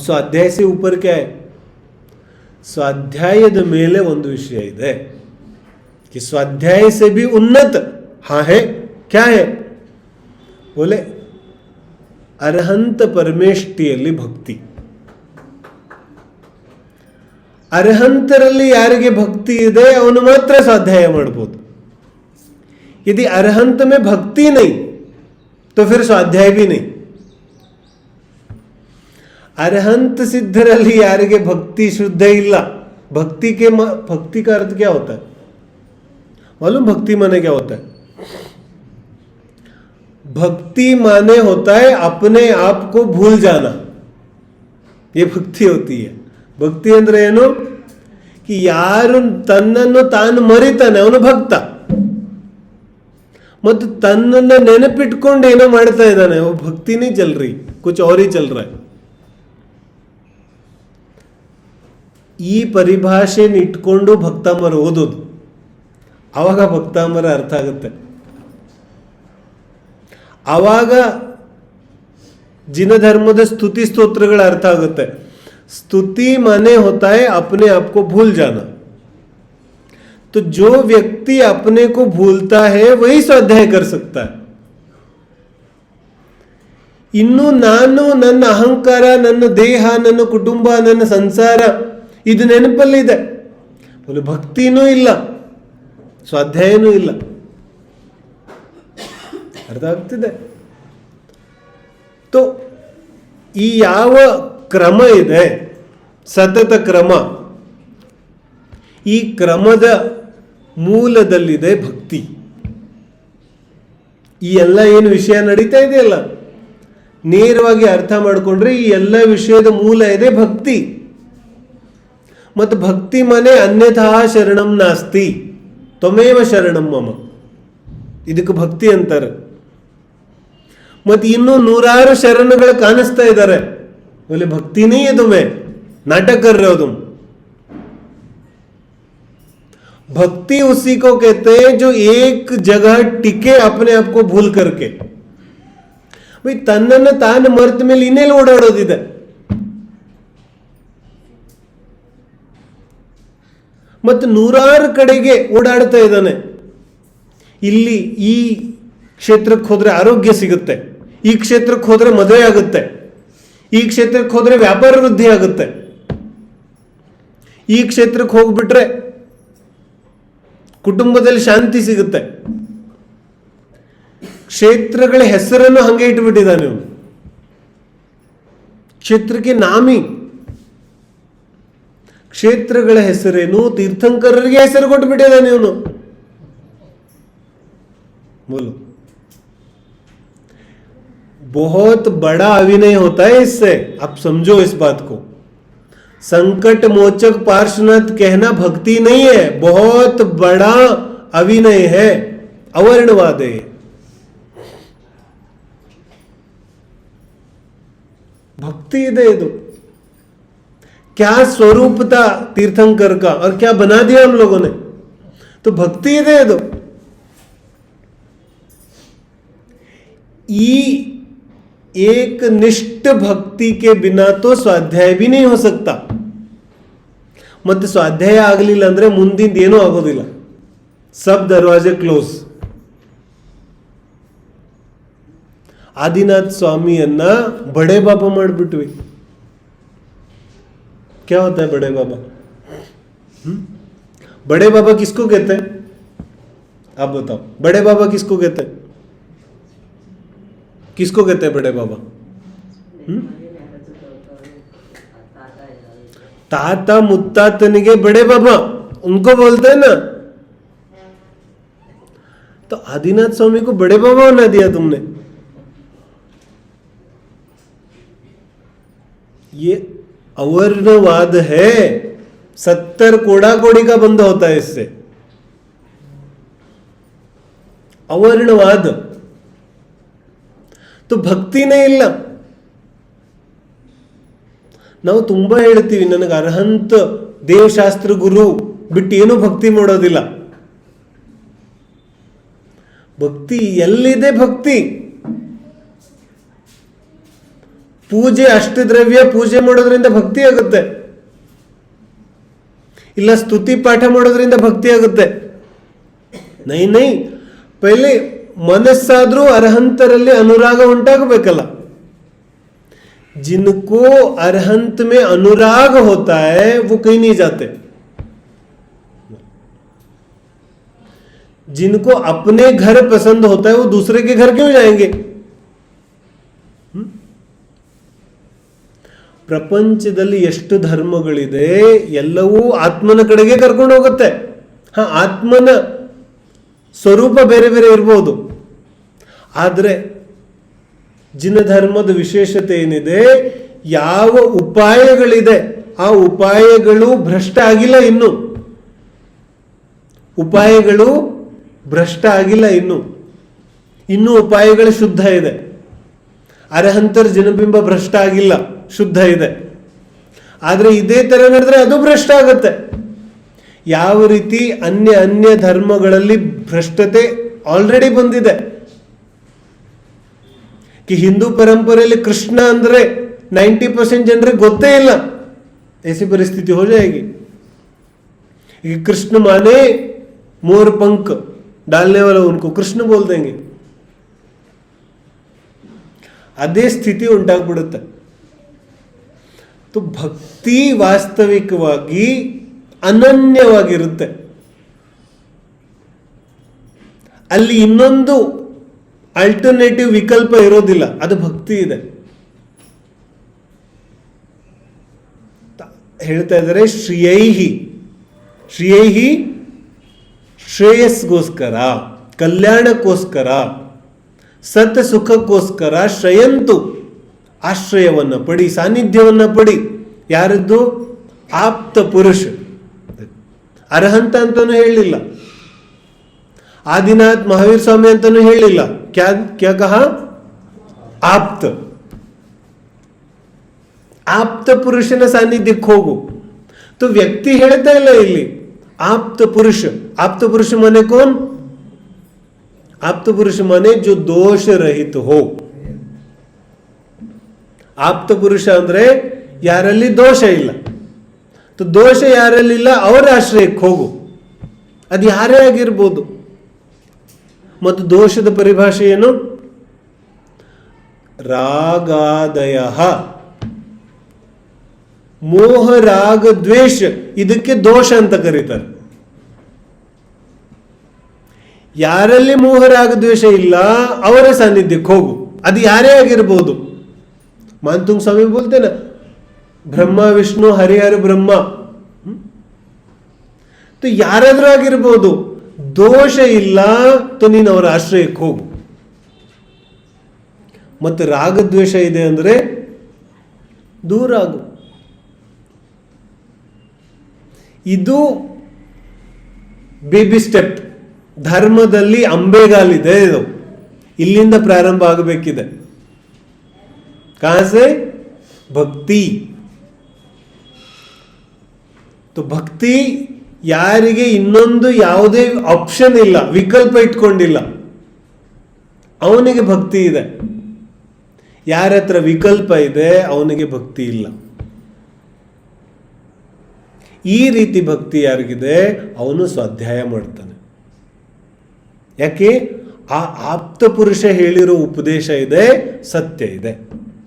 स्वाध्याय से ऊपर क्या है? स्वाध्याय मेले वो विषय है कि स्वाध्याय से भी उन्नत, हा है, क्या है? बोले, अरहंत परमेष्टियली भक्ति। अर्हंतर यारे भक्ति मात्र स्वाध्याय यदि अर्हंत में भक्ति नहीं तो फिर स्वाध्याय भी नहीं। अरहंत सिद्धरली यार के भक्ति शुद्ध इला भक्ति के म, भक्ति का अर्थ क्या होता है? मालूम? भक्ति माने क्या होता है? भक्ति माने होता है अपने आप को भूल जाना। ये भक्ति होती है। भक्ति अंदर है कि यार तन तान मरीतने भक्त। मत तन नेनपिटको वो भक्ति नहीं चल रही कुछ और ही चल रहा है। ಈ ಪರಿಭಾಷೆನ ಇಟ್ಕೊಂಡು ಭಕ್ತಾಮರ ಓದೋದು ಆವಾಗ ಭಕ್ತಾಮರ ಅರ್ಥ ಆಗುತ್ತೆ ಆವಾಗ ಜಿನ ಧರ್ಮದ ಸ್ತುತಿ ಸ್ತೋತ್ರಗಳ ಅರ್ಥ ಆಗುತ್ತೆ स्तुति माने होता है अपने आप को भूल जाना तो जो व्यक्ति अपने को भूलता है वही स्वाध्याय कर सकता है ಇನ್ನು ನಾನು ನನ್ನ ಅಹಂಕಾರ ನನ್ನ ದೇಹ ನನ್ನ ಕುಟುಂಬ ನನ್ನ ಸಂಸಾರ ಇದು ನೆನಪಲ್ಲಿದೆ ಒಂದು ಭಕ್ತಿನೂ ಇಲ್ಲ, ಸ್ವಾಧ್ಯಾಯನೂ ಇಲ್ಲ. ಅರ್ಥ ಆಗ್ತಿದೆ? ತೋ, ಈ ಯಾವ ಕ್ರಮ ಇದೆ, ಸತತ ಕ್ರಮ, ಈ ಕ್ರಮದ ಮೂಲದಲ್ಲಿದೆ ಭಕ್ತಿ. ಈ ಎಲ್ಲ ಏನು ವಿಷಯ ನಡೀತಾ ಇದೆಯಲ್ಲ? ನೇರವಾಗಿ ಅರ್ಥ ಮಾಡಿಕೊಂಡ್ರೆ ಈ ಎಲ್ಲ ವಿಷಯದ ಮೂಲ ಇದೆ ಭಕ್ತಿ. ಮತ್ತು ಭಕ್ತಿ ಮನೆ ಅನ್ಯಥಾ ಶರಣಂ ನಾಸ್ತಿ ತ್ವಮೇವ ಶರಣಂ ಮಮ ಇದಕ್ಕೆ ಭಕ್ತಿ ಅಂತಾರೆ ಮತ್ತು ಇನ್ನೂ ನೂರಾರು ಶರಣಗಳು ಕಾಣಿಸ್ತಾ ಇದ್ದಾರೆ बोले भक्ति नहीं है तुम्हें नाटक कर रहे हो तुम भक्ति उसी को कहते हैं जो एक जगह टिके अपने आप को भूल करके भाई ತನ್ನನ್ನು ತಾನು ಮರೆತ ಮೇಲೆ ಇನ್ನೆಲ್ಲಿ ಓಡಾಡೋದಿದೆ ಮತ್ತು ನೂರಾರು ಕಡೆಗೆ ಓಡಾಡ್ತಾ ಇದ್ದಾನೆ. ಇಲ್ಲಿ ಈ ಕ್ಷೇತ್ರಕ್ಕೆ ಹೋದರೆ ಆರೋಗ್ಯ ಸಿಗುತ್ತೆ. ಈ ಕ್ಷೇತ್ರಕ್ಕೆ ಹೋದರೆ ಮದುವೆ ಆಗುತ್ತೆ. ಈ ಕ್ಷೇತ್ರಕ್ಕೆ ಹೋದರೆ ವ್ಯಾಪಾರ ವೃದ್ಧಿ ಆಗುತ್ತೆ. ಈ ಕ್ಷೇತ್ರಕ್ಕೆ ಹೋಗ್ಬಿಟ್ರೆ ಕುಟುಂಬದಲ್ಲಿ ಶಾಂತಿ ಸಿಗುತ್ತೆ. ಕ್ಷೇತ್ರಗಳ ಹೆಸರನ್ನು ಹಂಗೆ ಇಟ್ಬಿಟ್ಟಿದ್ದಾನೆ ಕ್ಷೇತ್ರಕ್ಕೆ ನಾಮಿ. ಕ್ಷೇತ್ರಗಳ ಹೆಸರೇನು ತೀರ್ಥಂಕರರಿಗೆ ಹೆಸರು ಕೊಟ್ಬಿಟ್ಟಿದ್ದಾನೆ ಇವನು बोलो बहुत बड़ा अभिनय होता है इससे आप समझो इस बात को संकट मोचक पार्श्वनाथ कहना भक्ति नहीं है बहुत बड़ा अभिनय है अवर्णवाद है ये। भक्ति ಇದೆ ಇದು क्या स्वरूप था तीर्थंकर का और क्या बना दिया हम लोगों ने तो भक्ति ಇದೆ ಇದು ई एक निष्ठ भक्ति के बिना तो स्वाध्याय भी नहीं हो सकता ಮತ್ತೆ ಸ್ವಾಧ್ಯಾಯ ಆಗಲಿಲ್ಲ ಅಂದ್ರೆ ಮುಂದಿಂದ ಏನೂ ಆಗೋದಿಲ್ಲ ಸಬ್ ದರ್ವಾಜೆ ಕ್ಲೋಸ್ ಆದಿನಾಥ್ ಸ್ವಾಮಿಯನ್ನ ಬಡೆ ಬಾಬಾ ಮಾಡಿಬಿಟ್ವಿ क्या होता है बड़े बाबा? हम्म? बड़े बाबा किसको कहते हैं? आप बताओ। बड़े बाबा किसको कहते हैं? किसको कहते हैं बड़े बाबा? हम्म? ताता मुत्तातनिगे बड़े बाबा, उनको बोलते हैं ना। तो आदिनाथ स्वामी को बड़े बाबा बना दिया तुमने। ये अवर्णवाद है सत्तर कोड़ा कोड़ी का बंद होता है इससे अवर्णवाद तो ಭಕ್ತಿನೇ ಇಲ್ಲ ನಾವು ತುಂಬಾ ಹೇಳ್ತೀವಿ ನನಗೆ ಅರ್ಹಂತ ದೇವಶಾಸ್ತ್ರ ಗುರು ಬಿಟ್ಟು ಏನೂ ಭಕ್ತಿ ಮಾಡೋದಿಲ್ಲ ಭಕ್ತಿ ಎಲ್ಲಿದೆ ಭಕ್ತಿ ಪೂಜೆ ಅಷ್ಟದ್ರವ್ಯ ಪೂಜೆ ಮಾಡೋದ್ರಿಂದ ಭಕ್ತಿ ಆಗುತ್ತೆ ಇಲ್ಲ ಸ್ತುತಿ ಪಾಠ ಮಾಡೋದ್ರಿಂದ ಭಕ್ತಿ ಆಗುತ್ತೆ ನೈ ನೈ ಪಹಲೆ ಮನಸ್ಸಾದ್ರೂ ಅರ್ಹಂತರಲ್ಲಿ ಅನುರಾಗ ಉಂಟಾಗಬೇಕಲ್ಲ जिनको अरहंत में अनुराग होता है वो कहीं नहीं जाते जिनको अपने घर पसंद होता है वो दूसरे के घर क्यों जाएंगे ಪ್ರಪಂಚದಲ್ಲಿ ಎಷ್ಟು ಧರ್ಮಗಳಿದೆ, ಎಲ್ಲವೂ ಆತ್ಮನ ಕಡೆಗೆ ಕರ್ಕೊಂಡು ಹೋಗುತ್ತೆ. ಹಾ, ಆತ್ಮನ ಸ್ವರೂಪ ಬೇರೆ ಬೇರೆ ಇರ್ಬೋದು. ಆದರೆ ಜಿನ ಧರ್ಮದ ವಿಶೇಷತೆ ಏನಿದೆ, ಯಾವ ಉಪಾಯಗಳಿದೆ, ಆ ಉಪಾಯಗಳು ಭ್ರಷ್ಟ ಆಗಿಲ್ಲ ಇನ್ನು. ಉಪಾಯಗಳು ಭ್ರಷ್ಟ ಆಗಿಲ್ಲ ಇನ್ನು. ಇನ್ನೂ ಉಪಾಯಗಳು ಶುದ್ಧ ಇದೆ. ಅರಹಂತರ ಜನಬಿಂಬ ಭ್ರಷ್ಟ ಆಗಿಲ್ಲ. ಶುದ್ಧ ಇದೆ ಆದರೆ ಇದೇ ತರ ನಡೆದ್ರೆ ಅದು ಭ್ರಷ್ಟ ಆಗುತ್ತೆ ಯಾವ ರೀತಿ ಅನ್ಯ ಅನ್ಯ ಧರ್ಮಗಳಲ್ಲಿ ಭ್ರಷ್ಟತೆ ಆಲ್ರೆಡಿ ಬಂದಿದೆ कि ಹಿಂದೂ ಪರಂಪರೆಯಲ್ಲಿ ಕೃಷ್ಣ ಅಂದ್ರೆ ನೈಂಟಿ ಪರ್ಸೆಂಟ್ ಜನರಿಗೆ ಗೊತ್ತೇ ಇಲ್ಲ ऐसी परिस्थिति हो जाएगी कि कृष्ण माने मोर पंख डालने वाला उनको कृष्ण बोल देंगे ಅದೇ ಸ್ಥಿತಿ ಉಂಟಾಗ್ಬಿಡುತ್ತೆ तो ಭಕ್ತಿ ವಾಸ್ತವಿಕವಾಗಿ ಅನನ್ಯವಾಗಿರುತ್ತೆ. ಅಲ್ಲಿ ಇನ್ನೊಂದು ಅಲ್ಟರ್ನೇಟಿವ್ ವಿಕಲ್ಪ ಇರೋದಿಲ್ಲ, ಅದು ಭಕ್ತಿ ಇದೆ. ಹೇಳ್ತಾ ಇದ್ದಾರೆ ಶ್ರೀಯೈಹಿ. ಶ್ರೀಯೈಹಿ ಶ್ರೇಯಸ್ಗೋಸ್ಕರ, ಕಲ್ಯಾಣಕ್ಕೋಸ್ಕರ ಸತ್ಯ ಸುಖಕ್ಕೋಸ್ಕರ ಶ್ರಯಂತು. ಆಶ್ರಯವನ್ನ ಪಡಿ ಸಾನ್ನಿಧ್ಯವನ್ನ ಪಡಿ ಯಾರದ್ದು ಆಪ್ತ ಪುರುಷ ಅರ್ಹಂತ ಅಂತಾನು ಹೇಳಲಿಲ್ಲ ಆದಿನಾಥ್ ಮಹಾವೀರ್ ಸ್ವಾಮಿ ಅಂತಾನು ಹೇಳಿಲ್ಲ ಕ್ಯಾ ಕ್ಯಾ ಕಹ ಆಪ್ತ ಆಪ್ತ ಪುರುಷನ ಸಾನ್ನಿಧ್ಯಕ್ಕೆ ಹೋಗು तो ವ್ಯಕ್ತಿ ಹೇಳ್ತಾ ಇಲ್ಲ ಇಲ್ಲಿ ಆಪ್ತ ಪುರುಷ ಆಪ್ತ ಪುರುಷ ಮನೆ ಕೋನ್ ಆಪ್ತ ಪುರುಷ ಮನೆ जो दोष रहित हो ಆಪ್ತ ಪುರುಷ ಅಂದ್ರೆ ಯಾರಲ್ಲಿ ದೋಷ ಇಲ್ಲ. ದೋಷ ಯಾರಲ್ಲಿಲ್ಲ ಅವರ ಆಶ್ರಯಕ್ಕೆ ಹೋಗು. ಅದು ಯಾರೇ ಆಗಿರ್ಬೋದು. ಮತ್ತು ದೋಷದ ಪರಿಭಾಷೆ ಏನು? ರಾಗಾದಯ. ಮೋಹ, ರಾಗ, ದ್ವೇಷ, ಇದಕ್ಕೆ ದೋಷ ಅಂತ ಕರೀತಾರೆ. ಯಾರಲ್ಲಿ ಮೋಹ, ರಾಗ, ದ್ವೇಷ ಇಲ್ಲ, ಅವರ ಸಾನ್ನಿಧ್ಯಕ್ಕೆ ಹೋಗು. ಅದು ಯಾರೇ ಆಗಿರ್ಬೋದು. ಮಾನ್ತುಂಗ್ ಸ್ವಾಮಿ ना ಬ್ರಹ್ಮ, ವಿಷ್ಣು, ಹರಿಹರ, ಬ್ರಹ್ಮ. ಯಾರಾದ್ರೂ ಆಗಿರ್ಬೋದು, ದೋಷ ಇಲ್ಲ तो ನೀನು ಅವರ ಆಶ್ರಯಕ್ಕೆ ಹೋಗು. ಮತ್ತು ರಾಗದ್ವೇಷ ಇದೆ ಅಂದ್ರೆ ದೂರ ಆಗು. ಇದು ಬೇಬಿ ಸ್ಟೆಪ್. ಧರ್ಮದಲ್ಲಿ ಅಂಬೆಗಾಲಿದೆ ಇದು. ಇಲ್ಲಿಂದ ಪ್ರಾರಂಭ ಆಗಬೇಕಿದೆ. ಕಾಸೆ ಭಕ್ತಿ तो ಭಕ್ತಿ ಯಾರಿಗೆ ಇನ್ನೊಂದು ಯಾವುದೇ ಆಪ್ಷನ್ ಇಲ್ಲ, ವಿಕಲ್ಪ ಇಟ್ಕೊಂಡಿಲ್ಲ. ಅವನಿಗೆ ಭಕ್ತಿ ಇದೆ. ಯಾರ ಹತ್ರ ವಿಕಲ್ಪ ಇದೆ, ಅವನಿಗೆ ಭಕ್ತಿ ಇಲ್ಲ. ಈ ರೀತಿ ಭಕ್ತಿ ಯಾರಿಗಿದೆ? ಅವನು ಸ್ವಾಧ್ಯಾಯ ಮಾಡ್ತಾನೆ. ಯಾಕೆ? ಆ ಆಪ್ತ ಪುರುಷ ಹೇಳಿರೋ ಉಪದೇಶ ಇದೆ, ಸತ್ಯ ಇದೆ.